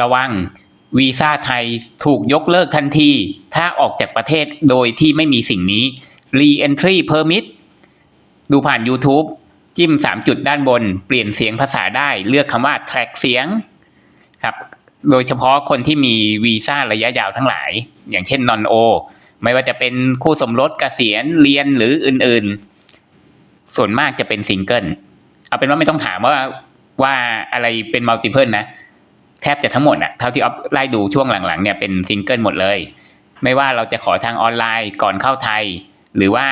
ระวัง วีซ่าไทยถูกยกเลิกทันที ถ้าออกจากประเทศโดยที่ไม่มีสิ่งนี้ Re-entry Permit ดูผ่าน YouTube จิ้ม 3 จุดด้านบน เปลี่ยนเสียงภาษาได้ เลือกคำว่า track เสียงครับ โดยเฉพาะคนที่มีวีซ่าระยะยาวทั้งหลาย อย่างเช่น non o ไม่ว่าจะเป็นคู่สมรสเกษียณเรียนหรืออื่นๆ ส่วนมากจะเป็นซิงเกิล เอาเป็นว่าไม่ต้องถามว่าว่าอะไรเป็นมัลติเพิลนะ แทบจะทั้งหมดอะเท่าที่ออฟไล่ดูช่วงหลังๆเนี่ยเป็นซิงเกิลหมดเลย ไม่ว่าเราจะขอทางออนไลน์ก่อนเข้าไทย หรือว่า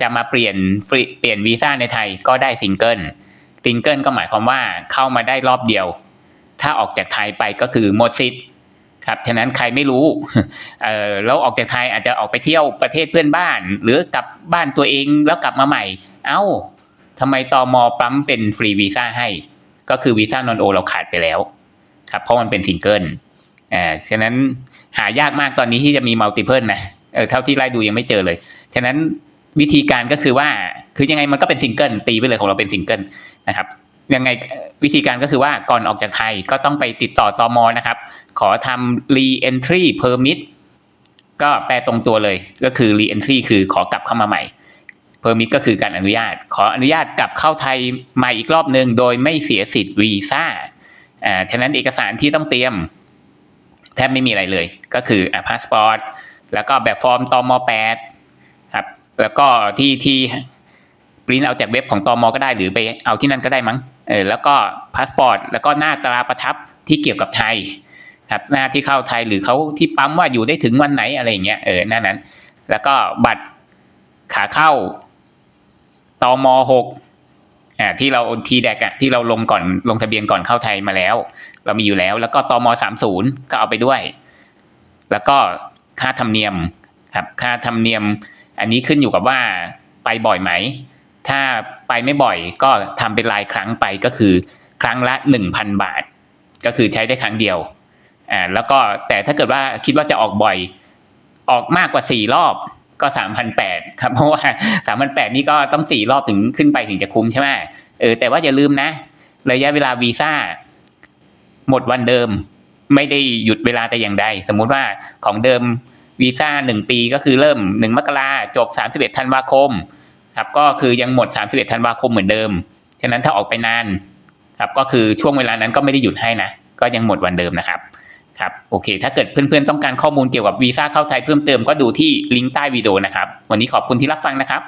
จะมาเปลี่ยนฟรีเปลี่ยนวีซ่าในไทยก็ได้ซิงเกิลซิงเกิลก็หมายความว่าเข้ามาได้รอบเดียว ถ้าออกจากไทยไปก็คือหมดสิทธิ์ครับฉะนั้นใครไม่รู้เออแล้วออกจากไทยอาจจะออกไปเที่ยวประเทศเพื่อนบ้าน หรือกลับบ้านตัวเองแล้วกลับมาใหม่ เอ้าทำไมตอมอปั๊มเป็นฟรีวีซ่าให้ ก็คือวีซ่านอนโอเราขาดไปแล้ว ครับเพราะมันเป็นซิงเกิลอ่าฉะนั้นหายากมากตอนนี้ที่จะมีมัลติเพิลนะเออเท่าที่ไล่ดูยังไม่เจอเลย ฉะนั้นวิธีการก็คือว่าคือยังไงมันก็เป็นซิงเกิลตีไปเลยของเราเป็นซิงเกิลนะครับยังไงวิธีการก็คือว่าก่อนออกจากไทยก็ต้องไปติดต่อตอมอนะครับ ขอทำ re-entry permit ก็แปลตรงตัวเลยก็คือ re-entry คือขอกลับเข้ามาใหม่ permit ก็คือการอนุญาต ขออนุญาตกลับเข้าไทยใหม่อีกรอบหนึ่งโดยไม่เสียสิทธิ์วีซ่า อ่าฉะนั้นเอกสารที่ต้องเตรียม แทบไม่มีอะไรเลย ก็คืออ่าพาสปอร์ตแล้วก็แบบฟอร์มตอมแปดครับ แล้วก็ที่ที่ปริ้นเอาจากเว็บของตอมก็ได้หรือไปเอาที่นั่นก็ได้มั้งเออแล้วก็พาสปอร์ตแล้วก็หน้าตราประทับที่เกี่ยวกับไทยครับหน้าที่เข้าไทยหรือเขาที่ปั๊มว่าอยู่ได้ถึงวันไหนอะไรอย่างเงี้ยเออหน้านั้น แล้วก็บัตรขาเข้าตอมหก อ่าที่เราทีแดกอะที่เราลงก่อนลงทะเบียนก่อนเข้าไทยมาแล้ว เรามีอยู่แล้ว แล้วก็ตมสามศูนย์ก็เอาไปด้วย แล้วก็ค่าธรรมเนียมครับค่าธรรมเนียม อันนี้ขึ้นอยู่กับว่าไปบ่อยไหม ถ้าไปไม่บ่อยก็ทำเป็นรายครั้งไปก็คือ ครั้งละหนึ่งพันบาท ก็คือใช้ได้ครั้งเดียวอ่าแล้วก็แต่ถ้าเกิดว่าคิดว่าจะออกบ่อย ออกมากกว่าสี่รอบ ก็สามพันแปดครับเพราะว่าสามพันแปดนี่ก็ต้องสี่รอบถึงขึ้นไปถึงจะคุ้มใช่ไหมเออแต่ว่าอย่าลืมนะ ระยะเวลาวีซ่าหมดวันเดิม ไม่ได้หยุดเวลาแต่อย่างใด สมมุติว่าของเดิมวีซ่าหนึ่งปีก็คือเริ่มหนึ่งมกราจบสามสิบเอ็ดธันวาคม ครับก็คือยังหมดสามสิบเอ็ดธันวาคมเหมือนเดิม ฉะนั้นถ้าออกไปนาน ครับก็คือช่วงเวลานั้นก็ไม่ได้หยุดให้นะ ก็ยังหมดวันเดิมนะครับ ครับโอเค ถ้าเกิดเพื่อนๆต้องการข้อมูลเกี่ยวกับวีซ่าเข้าไทยเพิ่มเติมก็ดูที่ลิงก์ใต้วิดีโอนะครับ วันนี้ขอบคุณที่รับฟังนะครับ